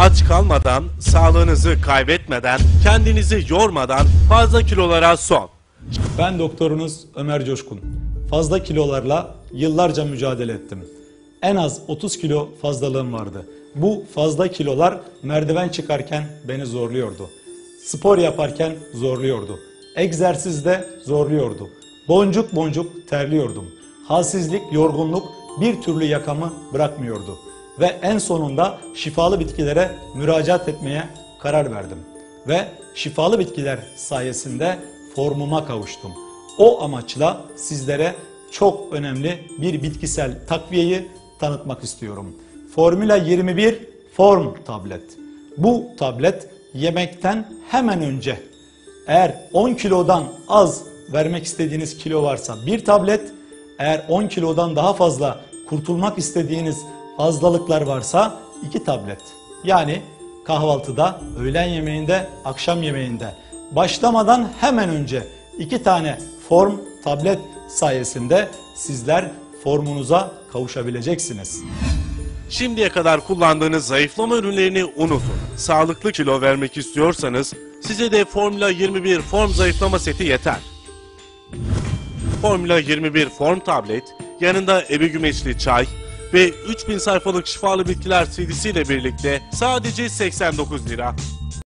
Aç kalmadan, sağlığınızı kaybetmeden, kendinizi yormadan fazla kilolara son. Ben doktorunuz Ömer Coşkun. Fazla kilolarla yıllarca mücadele ettim. En az 30 kilo fazlalığım vardı. Bu fazla kilolar merdiven çıkarken beni zorluyordu. Spor yaparken zorluyordu. Egzersizde zorluyordu. Boncuk boncuk terliyordum. Halsizlik, yorgunluk bir türlü yakamı bırakmıyordu. Ve en sonunda şifalı bitkilere müracaat etmeye karar verdim. Ve şifalı bitkiler sayesinde formuma kavuştum. O amaçla sizlere çok önemli bir bitkisel takviyeyi tanıtmak istiyorum. Formula 21 Form tablet. Bu tablet yemekten hemen önce eğer 10 kilodan az vermek istediğiniz kilo varsa bir tablet, eğer 10 kilodan daha fazla kurtulmak istediğiniz fazlalıklar varsa iki tablet. Yani kahvaltıda, öğlen yemeğinde, akşam yemeğinde başlamadan hemen önce iki tane form tablet sayesinde sizler formunuza kavuşabileceksiniz. Şimdiye kadar kullandığınız zayıflama ürünlerini unutun. Sağlıklı kilo vermek istiyorsanız size de Formula 21 form zayıflama seti yeter. Formula 21 form tablet, yanında ebe gümeçli çay ve 3000 sayfalık şifalı bitkiler ile birlikte sadece 89 lira.